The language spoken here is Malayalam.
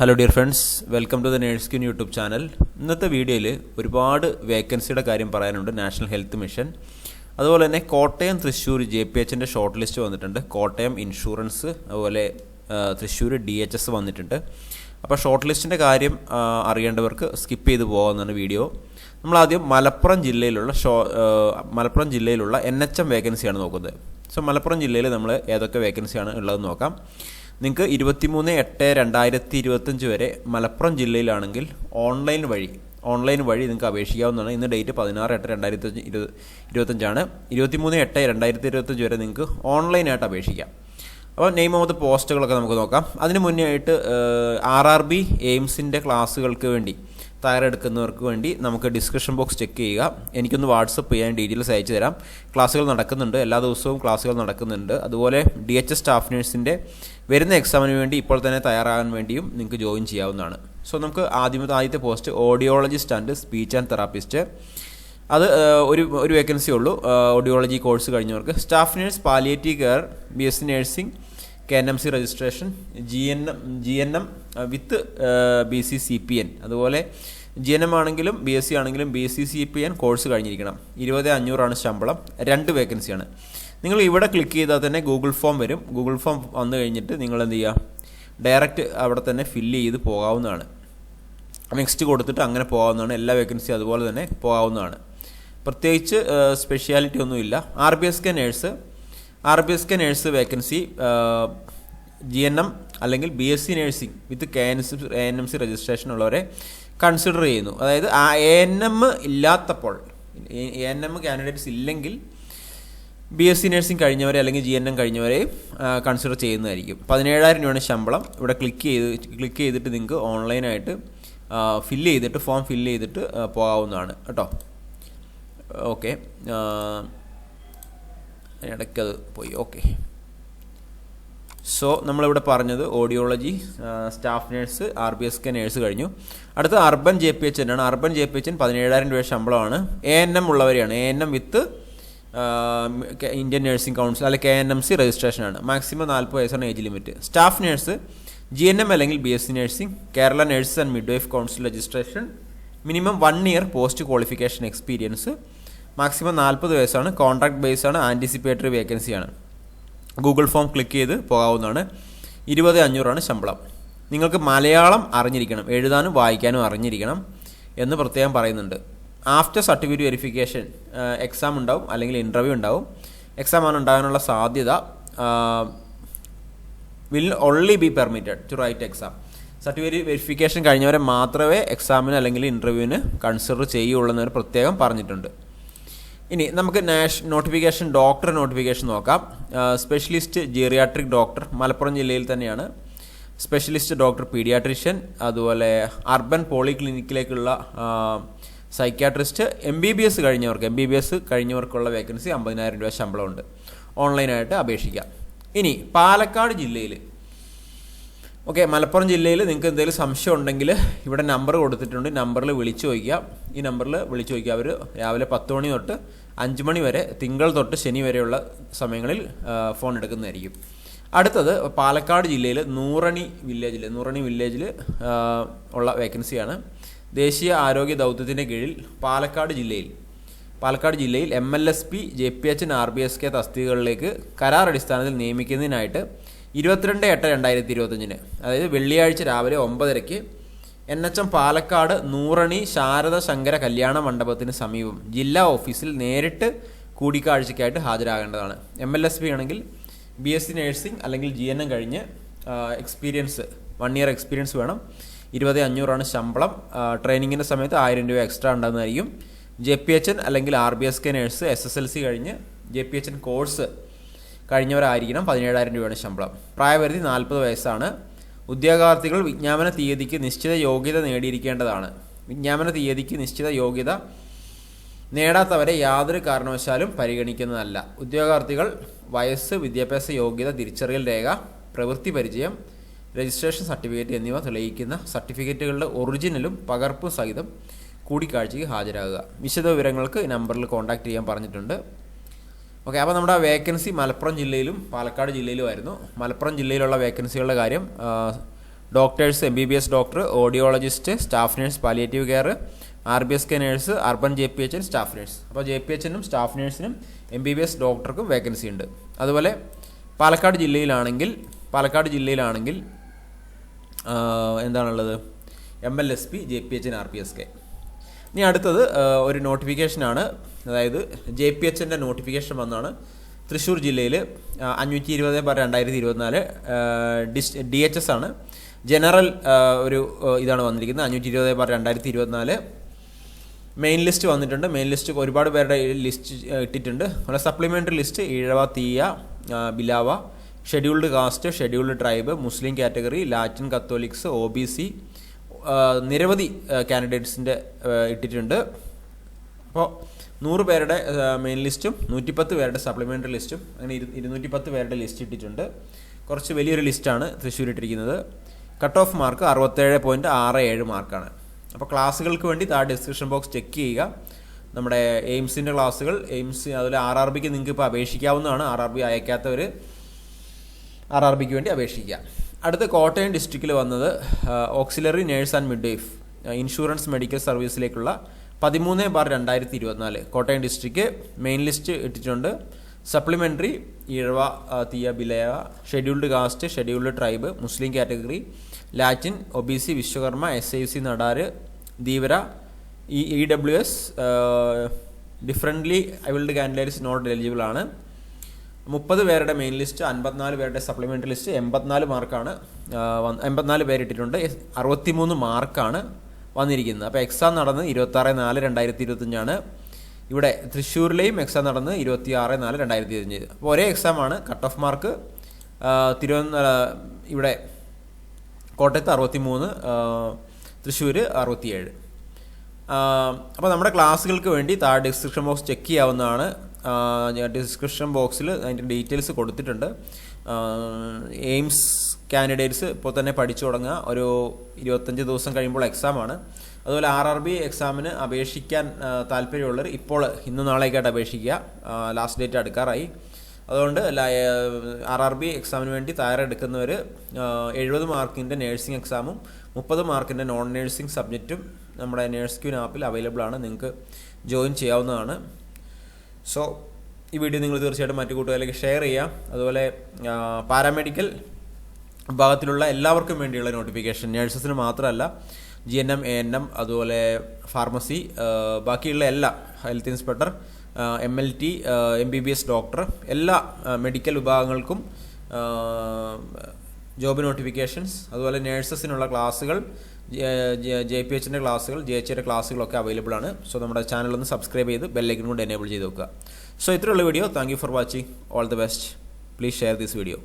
Hello dear friends welcome to the nurse queen YouTube channel ഇന്നത്തെ വീഡിയോയിൽ ഒരുപാട് വേക്കൻസിയുടെ കാര്യം പറയാനുണ്ട് നാഷണൽ ഹെൽത്ത് മിഷൻ അതുപോലെ തന്നെ കോട്ടയം തൃശ്ശൂർ ജെ പി എച്ചിന്റെ ഷോർട്ട് ലിസ്റ്റ് വന്നിട്ടുണ്ട്. കോട്ടയം ഇൻഷുറൻസ് അതുപോലെ തൃശ്ശൂർ ഡി എച്ച് എസ് വന്നിട്ടുണ്ട്. അപ്പോൾ ഷോർട്ട് ലിസ്റ്റിന്റെ കാര്യം അറിയേണ്ടവർക്ക് സ്കിപ്പ് ചെയ്ത് പോകാവുന്നതാണ് വീഡിയോ. നമ്മളാദ്യം മലപ്പുറം ജില്ലയിലുള്ള ഷോ മലപ്പുറം ജില്ലയിലുള്ള എൻ എച്ച് എം വേക്കൻസിയാണ് നോക്കുന്നത്. സോ മലപ്പുറം ജില്ലയിൽ നമ്മൾ ഏതൊക്കെ വേക്കൻസിയാണ് ഉള്ളതെന്ന് നോക്കാം. നിങ്ങൾക്ക് ഇരുപത്തിമൂന്ന് എട്ട് രണ്ടായിരത്തി ഇരുപത്തഞ്ച് വരെ മലപ്പുറം ജില്ലയിലാണെങ്കിൽ ഓൺലൈൻ വഴി ഓൺലൈൻ വഴി നിങ്ങൾക്ക് അപേക്ഷിക്കാവുന്നതാണ്. ഇന്ന് ഡേറ്റ് പതിനാറ് എട്ട് രണ്ടായിരത്തി ഇരുപത് ഇരുപത്തഞ്ചാണ് ഇരുപത്തിമൂന്ന് എട്ട് രണ്ടായിരത്തി ഇരുപത്തഞ്ച് വരെ നിങ്ങൾക്ക് ഓൺലൈനായിട്ട് അപേക്ഷിക്കാം. അപ്പോൾ നെയിം ഓഫ് ദ പോസ്റ്റുകളൊക്കെ നമുക്ക് നോക്കാം. അതിന് മുന്നേ ആയിട്ട് ആർ ആർ ബി എയിംസിന്റെ ക്ലാസ്സുകൾക്ക് വേണ്ടി തയ്യാറെടുക്കുന്നവർക്ക് വേണ്ടി നമുക്ക് ഡിസ്ക്രിപ്ഷൻ ബോക്സ് ചെക്ക് ചെയ്യുക. എനിക്കൊന്ന് വാട്സപ്പ് ചെയ്യാൻ ഡീറ്റെയിൽസ് അയച്ചു തരാം. ക്ലാസ്സുകൾ നടക്കുന്നുണ്ട്. എല്ലാ ദിവസവും ക്ലാസ്സുകൾ നടക്കുന്നുണ്ട്. അതുപോലെ ഡി എച്ച് എസ് സ്റ്റാഫ് നേഴ്സിന്റെ വരുന്ന എക്സാമിന് വേണ്ടി ഇപ്പോൾ തന്നെ തയ്യാറാകാൻ വേണ്ടിയും നിങ്ങൾക്ക് ജോയിൻ ചെയ്യാവുന്നതാണ്. സോ നമുക്ക് ആദ്യമത്തെ ആദ്യത്തെ post audiologist and speech and therapist അത് ഒരു ഒരു വേക്കൻസി ഉള്ളൂ. Audiology course കഴിഞ്ഞവർക്ക്. Staff nurse palliative care B S nursing K N M C registration G N M G N M with B C C P N അതുപോലെ ജി എൻ എം ആണെങ്കിലും ബി എസ് സി ആണെങ്കിലും B S C C P N course കഴിഞ്ഞിരിക്കണം. ഇരുപത് അഞ്ഞൂറാണ് ശമ്പളം. രണ്ട് വേക്കൻസിയാണ് നിങ്ങൾ ഇവിടെ ക്ലിക്ക് ചെയ്താൽ തന്നെ ഗൂഗിൾ ഫോം വരും. ഗൂഗിൾ ഫോം വന്നു കഴിഞ്ഞിട്ട് നിങ്ങൾ എന്ത് ചെയ്യുക? ഡയറക്റ്റ് അവിടെ തന്നെ ഫില്ല് ചെയ്ത് പോകാവുന്നതാണ്. നെക്സ്റ്റ് കൊടുത്തിട്ട് അങ്ങനെ പോകാവുന്നതാണ്. എല്ലാ വേക്കൻസി അതുപോലെ തന്നെ പോകാവുന്നതാണ്. പ്രത്യേകിച്ച് സ്പെഷ്യാലിറ്റി ഒന്നുമില്ല R B S K nurse R B S K nurse vacancy G N M അല്ലെങ്കിൽ B S C nursing with K N S A N M C registration ഉള്ളവരെ കൺസിഡർ ചെയ്യുന്നു. അതായത് ആ എ എൻ എം ഇല്ലാത്തപ്പോൾ എ എൻ എം കാൻഡിഡേറ്റ്സ് ഇല്ലെങ്കിൽ ബി എസ് സി നഴ്സിംഗ് കഴിഞ്ഞവരെ അല്ലെങ്കിൽ ജി എൻ എം കഴിഞ്ഞവരെ കൺസിഡർ ചെയ്യുന്നതായിരിക്കും. പതിനേഴായിരം രൂപയാണ് ശമ്പളം. ഇവിടെ ക്ലിക്ക് ചെയ്ത് ക്ലിക്ക് ചെയ്തിട്ട് നിങ്ങൾക്ക് ഓൺലൈനായിട്ട് ഫില്ല് ചെയ്തിട്ട് ഫോം ഫില്ല് ചെയ്തിട്ട് പോകാവുന്നതാണ്. കേട്ടോ? ഓക്കെ ഇടയ്ക്കത് പോയി. ഓക്കെ സോ നമ്മളിവിടെ പറഞ്ഞത് audiology staff nurse R B S K nurse കഴിഞ്ഞു. അടുത്ത അർബൻ ജെ പി എച്ച് ആണ് അർബൻ ജെ പി എച്ചിന് പതിനേഴായിരം രൂപ ശമ്പളമാണ്. A N M ഉള്ളവരെയാണ്. A N M with Indian nursing council അല്ലെങ്കിൽ കെ എൻ എം സി രജിസ്ട്രേഷനാണ് മാക്സിമം നാൽപ്പത് വയസ്സാണ് age limit staff nurse G N M അല്ലെങ്കിൽ B S C nursing Kerala nurses and midwife council registration minimum one year post qualification experience maximum നാൽപ്പത് വയസ്സാണ്. കോൺട്രാക്ട് ബേസ് ആണ്. ആന്റിസിപ്പേറ്ററി വേക്കൻസിയാണ് ഗൂഗിൾ ഫോം ക്ലിക്ക് ചെയ്ത് പോകാവുന്നതാണ്. ഇരുപത് അഞ്ഞൂറാണ് ശമ്പളം. നിങ്ങൾക്ക് മലയാളം അറിഞ്ഞിരിക്കണം. എഴുതാനും വായിക്കാനും അറിഞ്ഞിരിക്കണം എന്ന് പ്രത്യേകം പറയുന്നുണ്ട്. ആഫ്റ്റർ സർട്ടിഫിക്കറ്റ് വെരിഫിക്കേഷൻ എക്സാം ഉണ്ടാവും അല്ലെങ്കിൽ ഇന്റർവ്യൂ ഉണ്ടാവും. എക്സാം ആണ് ഉണ്ടാകാനുള്ള സാധ്യത will only be permitted to write exam certificate verification കഴിഞ്ഞവരെ മാത്രമേ എക്സാമിന് അല്ലെങ്കിൽ ഇന്റർവ്യൂവിന് കൺസിഡർ ചെയ്യുള്ളൂ എന്നൊരു പ്രത്യേകം പറഞ്ഞിട്ടുണ്ട്. ഇനി നമുക്ക് നാഷ് നോട്ടിഫിക്കേഷൻ ഡോക്ടർ നോട്ടിഫിക്കേഷൻ നോക്കാം. സ്പെഷ്യലിസ്റ്റ് ജീറിയാട്രിക് ഡോക്ടർ മലപ്പുറം ജില്ലയിൽ തന്നെയാണ്. സ്പെഷ്യലിസ്റ്റ് ഡോക്ടർ പീഡിയാട്രിഷ്യൻ അതുപോലെ urban പോളിക്ലിനിക്കിലേക്കുള്ള psychiatrist M B B S കഴിഞ്ഞവർക്ക് M B B S കഴിഞ്ഞവർക്കുള്ള വേക്കൻസി അമ്പതിനായിരം രൂപ ശമ്പളമുണ്ട്. ഓൺലൈനായിട്ട് അപേക്ഷിക്കാം. ഇനി പാലക്കാട് ജില്ലയിൽ ഓക്കെ മലപ്പുറം ജില്ലയിൽ നിങ്ങൾക്ക് എന്തെങ്കിലും സംശയം ഉണ്ടെങ്കിൽ ഇവിടെ നമ്പർ കൊടുത്തിട്ടുണ്ട്. നമ്പറിൽ വിളിച്ചു ചോദിക്കുക ഈ നമ്പറിൽ വിളിച്ചു ചോദിക്കുക അവർ രാവിലെ പത്ത് മണി തൊട്ട് അഞ്ച് മണി വരെ തിങ്കൾ തൊട്ട് ശനി വരെയുള്ള സമയങ്ങളിൽ ഫോൺ എടുക്കുന്നതായിരിക്കും. അടുത്തത് പാലക്കാട് ജില്ലയിൽ നൂറണി വില്ലേജിൽ നൂറണി വില്ലേജിൽ ഉള്ള വേക്കൻസിയാണ് ദേശീയ ആരോഗ്യ ദൗത്യത്തിന്റെ കീഴിൽ പാലക്കാട് ജില്ലയിൽ പാലക്കാട് ജില്ലയിൽ M L S P J P H R B S K തസ്തികകളിലേക്ക് കരാർ അടിസ്ഥാനത്തിൽ നിയമിക്കുന്നതിനായിട്ട് ഇരുപത്തിരണ്ട് എട്ട് രണ്ടായിരത്തി ഇരുപത്തഞ്ചിന് അതായത് വെള്ളിയാഴ്ച രാവിലെ ഒമ്പതരയ്ക്ക് N H M Palakkad Noorani Sharada Shankara Kalyana മണ്ഡപത്തിന് സമീപം ജില്ലാ ഓഫീസിൽ നേരിട്ട് കൂടിക്കാഴ്ചയ്ക്കായിട്ട് ഹാജരാകേണ്ടതാണ്. എം എൽ എസ് പി ആണെങ്കിൽ ബി എസ് സി നഴ്സിംഗ് അല്ലെങ്കിൽ ജി എൻ എം കഴിഞ്ഞ് എക്സ്പീരിയൻസ് വൺ ഇയർ എക്സ്പീരിയൻസ് വേണം. ഇരുപത് അഞ്ഞൂറാണ് ശമ്പളം. ട്രെയിനിങ്ങിന്റെ സമയത്ത് ആയിരം രൂപ എക്സ്ട്രാ ഉണ്ടാകുന്നതായിരിക്കും. ജെ പി എച്ച് എൻ അല്ലെങ്കിൽ R B S K nurse S S L C കഴിഞ്ഞ് J P H N course കഴിഞ്ഞവരായിരിക്കണം. പതിനേഴായിരം രൂപയാണ് ശമ്പളം. പ്രായപരിധി നാൽപ്പത് വയസ്സാണ്. ഉദ്യോഗാർത്ഥികൾ വിജ്ഞാപന തീയതിക്ക് നിശ്ചിത യോഗ്യത നേടിയിരിക്കേണ്ടതാണ്. വിജ്ഞാപന തീയതിക്ക് നിശ്ചിത യോഗ്യത നേടാത്തവരെ യാതൊരു കാരണവശാലും പരിഗണിക്കുന്നതല്ല. ഉദ്യോഗാർത്ഥികൾ വയസ്സ് വിദ്യാഭ്യാസ യോഗ്യത തിരിച്ചറിയൽ രേഖ പ്രവൃത്തി പരിചയം രജിസ്ട്രേഷൻ സർട്ടിഫിക്കറ്റ് എന്നിവ തെളിയിക്കുന്ന സർട്ടിഫിക്കറ്റുകളുടെ ഒറിജിനലും പകർപ്പും സഹിതം കൂടിക്കാഴ്ചയ്ക്ക് ഹാജരാകുക. വിശദ വിവരങ്ങൾക്ക് നമ്പറിൽ കോൺടാക്റ്റ് ചെയ്യാൻ പറഞ്ഞിട്ടുണ്ട്. ഓക്കെ അപ്പോൾ നമ്മുടെ വേക്കൻസി മലപ്പുറം ജില്ലയിലും പാലക്കാട് ജില്ലയിലുമായിരുന്നു മലപ്പുറം ജില്ലയിലുള്ള വേക്കൻസികളുടെ കാര്യം doctors M B B S doctor audiologist staff nurse palliative care R B S K nurse urban J P H staff nurse അപ്പോൾ ജെ പി എച്ചിനും സ്റ്റാഫ് നേഴ്സിനും എം ബി ബി എസ് ഡോക്ടർക്കും വേക്കൻസി ഉണ്ട്. അതുപോലെ പാലക്കാട് ജില്ലയിലാണെങ്കിൽ പാലക്കാട് ജില്ലയിലാണെങ്കിൽ എന്താണുള്ളത്? M L S P J P എച്ചിന് R P S K ഇനി അടുത്തത് ഒരു നോട്ടിഫിക്കേഷനാണ്. അതായത് ജെ പി എച്ചിന്റെ നോട്ടിഫിക്കേഷൻ വന്നാണ് തൃശ്ശൂർ ജില്ലയിൽ അഞ്ഞൂറ്റി ഇരുപത് ബാർ രണ്ടായിരത്തി ഇരുപത്തിനാല് ഡിസ് ഡി എച്ച് എസ് ആണ്. ജനറൽ ഒരു ഇതാണ് വന്നിരിക്കുന്നത് അഞ്ഞൂറ്റി ഇരുപത് ബാർ രണ്ടായിരത്തി ഇരുപത്തിനാല് മെയിൻ ലിസ്റ്റ് വന്നിട്ടുണ്ട്. മെയിൻ ലിസ്റ്റ് ഒരുപാട് പേരുടെ ലിസ്റ്റ് ഇട്ടിട്ടുണ്ട്. അതുപോലെ supplementary list Ezhava Thiyya Billava scheduled caste scheduled tribe Muslim category Latin Catholics O B C നിരവധി കാൻഡിഡേറ്റ്സിന്റെ ഇട്ടിട്ടുണ്ട്. അപ്പോൾ നൂറ് പേരുടെ മെയിൻ ലിസ്റ്റും നൂറ്റിപ്പത്ത് പേരുടെ സപ്ലിമെന്ററി ലിസ്റ്റും അങ്ങനെ ഇരു ഇരുന്നൂറ്റി പത്ത് പേരുടെ ലിസ്റ്റ് ഇട്ടിട്ടുണ്ട്. കുറച്ച് വലിയൊരു ലിസ്റ്റാണ് തൃശ്ശൂർ ഇട്ടിരിക്കുന്നത് കട്ട് ഓഫ് മാർക്ക് അറുപത്തേഴ് പോയിന്റ് ആറ് ഏഴ് മാർക്കാണ്. അപ്പോൾ ക്ലാസ്സുകൾക്ക് വേണ്ടി താഴെ ഡിസ്ക്രിപ്ഷൻ ബോക്സ് ചെക്ക് ചെയ്യുക. നമ്മുടെ എയിംസിന്റെ ക്ലാസ്സുകൾ എയിംസ് അതുപോലെ ആർ ആർ ബിക്ക് നിങ്ങൾക്ക് ഇപ്പോൾ അപേക്ഷിക്കാവുന്നതാണ്. ആർ ആർ ബി അയക്കാത്തവർ ആർ ആർ ബിക്ക് വേണ്ടി അപേക്ഷിക്കുക അടുത്ത കോട്ടയം ഡിസ്ട്രിക്റ്റിൽ വന്നത് auxiliary nurse and midwife insurance medical സർവീസിലേക്കുള്ള പതിമൂന്ന് ബാർ രണ്ടായിരത്തി ഇരുപത്തിനാല് കോട്ടയം ഡിസ്ട്രിക്റ്റ് മെയിൻ ലിസ്റ്റ് ഇട്ടിട്ടുണ്ട്. Supplementary Ezhava Thiyya Billava scheduled caste scheduled tribe Muslim category Latin O B C Vishwakarma S I C Nadar Dheevara E E W S differently abled candidates not eligible ആണ്. മുപ്പത് പേരുടെ മെയിൻ ലിസ്റ്റ് അൻപത്തിനാല് പേരുടെ സപ്ലിമെന്ററി ലിസ്റ്റ് എൺപത്തിനാല് മാർക്കാണ് എൺപത്തിനാല് പേരിട്ടിട്ടുണ്ട് അറുപത്തിമൂന്ന് മാർക്കാണ് വന്നിരിക്കുന്നത്. അപ്പോൾ എക്സാം നടന്ന് ഇരുപത്താറ് നാല് രണ്ടായിരത്തി ഇരുപത്തഞ്ചാണ് ഇവിടെ തൃശ്ശൂരിലെയും എക്സാം നടന്ന് ഇരുപത്തി ആറ് നാല് രണ്ടായിരത്തി ഇരുപത്തഞ്ച് അപ്പോൾ ഒരേ എക്സാമാണ് കട്ട് ഓഫ് മാർക്ക് തിരുവനന്തപുരം ഇവിടെ കോട്ടയത്ത് അറുപത്തി മൂന്ന് തൃശ്ശൂർ അറുപത്തിയേഴ്. അപ്പോൾ നമ്മുടെ ക്ലാസ്സുകൾക്ക് വേണ്ടി താഴെ ഡിസ്ക്രിപ്ഷൻ ബോക്സ് ചെക്ക് ചെയ്യാവുന്നതാണ്. ഡിസ്ക്രിപ്ഷൻ ബോക്സിൽ അതിന്റെ ഡീറ്റെയിൽസ് കൊടുത്തിട്ടുണ്ട്. എയിംസ് കാൻഡിഡേറ്റ്സ് ഇപ്പോൾ തന്നെ പഠിച്ചു തുടങ്ങുക. ഒരു ഇരുപത്തഞ്ച് ദിവസം കഴിയുമ്പോൾ എക്സാമാണ് അതുപോലെ ആർ ആർ ബി എക്സാമിന് അപേക്ഷിക്കാൻ താല്പര്യമുള്ളവർ ഇപ്പോൾ ഇന്ന് നാളേക്കായിട്ട് അപേക്ഷിക്കുക. Last date അടുക്കാറായി. അതുകൊണ്ട് ആർ ആർ ബി എക്സാമിന് വേണ്ടി തയ്യാറെടുക്കുന്നവർ എഴുപത് മാർക്കിന്റെ നേഴ്സിംഗ് എക്സാമും മുപ്പത് മാർക്കിന്റെ നോൺ നേഴ്സിംഗ് സബ്ജക്റ്റും നമ്മുടെ നേഴ്സ് ക്യൂൻ ആപ്പിൽ അവൈലബിൾ ആണ്. നിങ്ങൾക്ക് ജോയിൻ ചെയ്യാവുന്നതാണ്. സോ ഈ വീഡിയോ നിങ്ങൾ തീർച്ചയായിട്ടും മറ്റു കൂട്ടുകാരിലേക്ക് ഷെയർ ചെയ്യാം അതുപോലെ പാരാമെഡിക്കൽ വിഭാഗത്തിലുള്ള എല്ലാവർക്കും വേണ്ടിയുള്ള നോട്ടിഫിക്കേഷൻ നേഴ്സസിന് മാത്രമല്ല G N M A N M അതുപോലെ ഫാർമസി ബാക്കിയുള്ള എല്ലാ health inspector M L T M B B S doctor എല്ലാ മെഡിക്കൽ വിഭാഗങ്ങൾക്കും ജോബ് നോട്ടിഫിക്കേഷൻസ് അതുപോലെ നേഴ്സസിനുള്ള ക്ലാസ്സുകൾ ജെ പി എച്ചിന്റെ ക്ലാസ്സുകൾ ജെ എച്ചിയുടെ ക്ലാസ്സുകളൊക്കെ അവൈലബിൾ ആണ് സോ നമ്മുടെ ചാനൽ ഒന്ന് സബ്സ്ക്രൈബ് ചെയ്ത് ബെല്ലൈക്കൻ കൊണ്ട് എനേബിൾ ചെയ്ത് വെക്കുക. സോ ഇത്രയുള്ള video. Thank for watching. All the best. Please share this video.